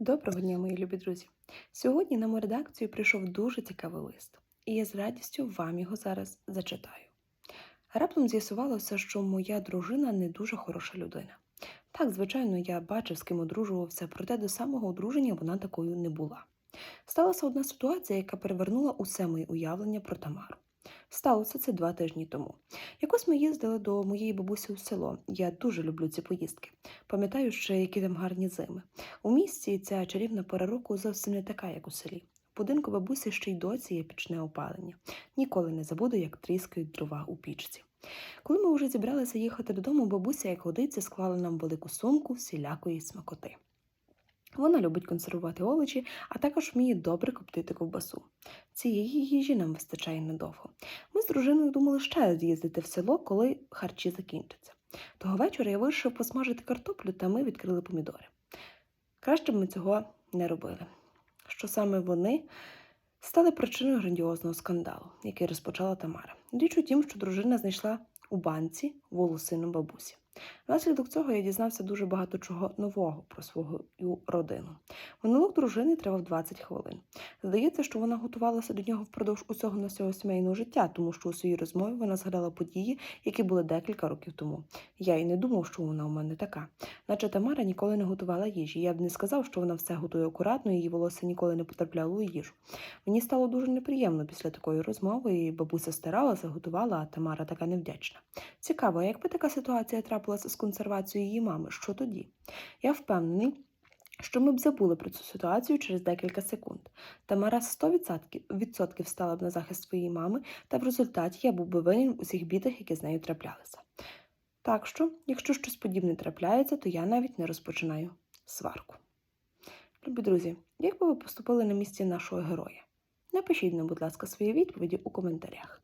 Доброго дня, мої любі друзі! Сьогодні на мою редакцію прийшов дуже цікавий лист, і я з радістю вам його зараз зачитаю. Раптом з'ясувалося, що моя дружина не дуже хороша людина. Так, звичайно, я бачив, з ким одружувався, проте до самого одруження вона такою не була. Сталася одна ситуація, яка перевернула усе моє уявлення про Тамару. Сталося це два тижні тому. Якось ми їздили до моєї бабусі у село. Я дуже люблю ці поїздки. Пам'ятаю ще, які там гарні зими. У місті ця чарівна пора року зовсім не така, як у селі. В будинку бабусі ще й досі є пічне опалення. Ніколи не забуду, як тріскають дрова у пічці. Коли ми вже зібралися їхати додому, бабуся, як годиться, склала нам велику сумку всілякої смакоти. Вона любить консервувати овочі, а також вміє добре коптити ковбасу. Цієї їжі нам вистачає недовго. Ми з дружиною думали ще раз їздити в село, коли харчі закінчаться. Того вечора я вирішив посмажити картоплю, та ми відкрили помідори. Краще б ми цього не робили. Що саме вони стали причиною грандіозного скандалу, який розпочала Тамара. Річ у тім, що дружина знайшла у банці волосину бабусі. Внаслідок цього я дізнався дуже багато чого нового про свою родину. Монолог дружини тривав 20 хвилин. Здається, що вона готувалася до нього впродовж усього нашого сімейного життя, тому що у своїй розмові вона згадала події, які були декілька років тому. Я й не думав, що вона у мене така. Наче Тамара ніколи не готувала їжі. Я б не сказав, що вона все готує акуратно, її волосся ніколи не потрапляло у їжу. Мені стало дуже неприємно після такої розмови, і бабуся старалася, готувала, а Тамара така невдячна. Цікаво, якби така ситуація трапилася з консервацією її мами, що тоді? Я впевнений. Що ми б забули про цю ситуацію через декілька секунд. Тамара 100% стала б на захист своєї мами, та в результаті я був би винен в усіх бідах, які з нею траплялися. Так що, якщо щось подібне трапляється, то я навіть не розпочинаю сварку. Любі друзі, як би ви поступили на місці нашого героя? Напишіть нам, будь ласка, свої відповіді у коментарях.